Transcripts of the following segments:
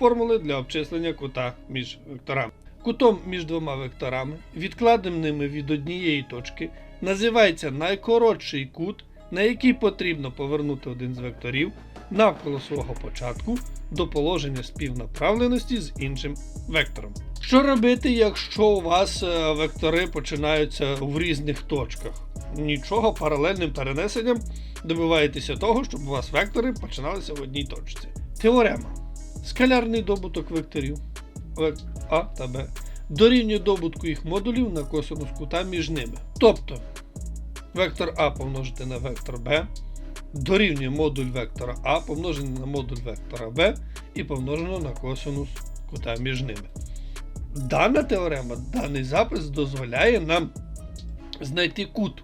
формули для обчислення кута між векторами. Кутом між двома векторами, відкладеними від однієї точки, називається найкоротший кут, на який потрібно повернути один з векторів навколо свого початку до положення співнаправленості з іншим вектором. Що робити, якщо у вас е, вектори починаються в різних точках? Нічого, паралельним перенесенням добиваєтеся того, щоб у вас вектори починалися в одній точці. Теорема. Скалярний добуток векторів А та Б дорівнює добутку їх модулів на косинус кута між ними. Тобто вектор А помножити на вектор Б дорівнює модуль вектора А помножений на модуль вектора Б і помножено на косинус кута між ними. Дана теорема, даний запис дозволяє нам знайти кут.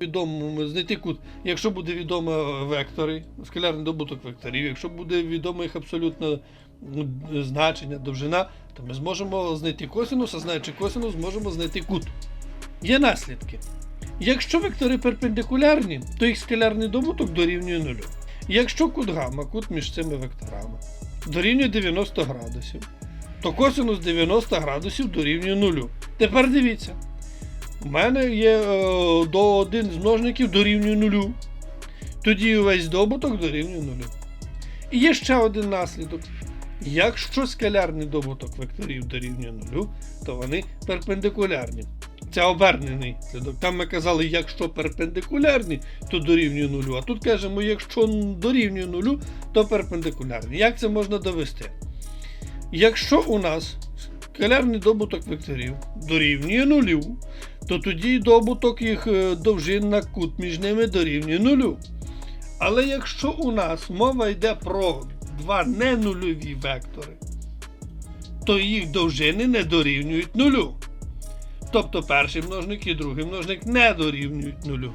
Відомо знайти кут, якщо буде відомо вектори, скалярний добуток векторів, якщо буде відомо їх абсолютно значення, довжина, то ми зможемо знайти косинус, а знаючи косинус, зможемо знайти кут. Є наслідки. Якщо вектори перпендикулярні, то їх скалярний добуток дорівнює нулю. Якщо кут гамма, кут між цими векторами, дорівнює 90 градусів, то косинус 90 градусів дорівнює нулю. Тепер дивіться. У мене є е, до один з множників дорівнює нулю. Тоді увесь добуток дорівнює нулю. І є ще один наслідок. Якщо скалярний добуток векторів дорівнює нулю, то вони перпендикулярні. Це обернений слідок. Там ми казали, якщо перпендикулярні, то дорівнює нулю. А тут кажемо, якщо дорівнює нулю, то перпендикулярні. Як це можна довести? Якщо у нас скалярний добуток векторів дорівнює нулю, то тоді добуток їх е, довжин на кут між ними дорівнює нулю. Але якщо у нас мова йде про два ненульові вектори, то їх довжини не дорівнюють нулю. Тобто перший множник і другий множник не дорівнюють нулю.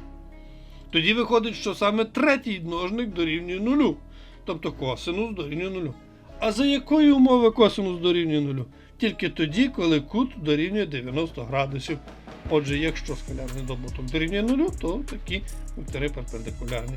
Тоді виходить, що саме третій множник дорівнює нулю. Тобто косинус дорівнює нулю. А за якої умови косинус дорівнює нулю? Тільки тоді, коли кут дорівнює 90 градусів. Отже, якщо скалярний добуток дорівнює нулю, то такі вектори перпендикулярні.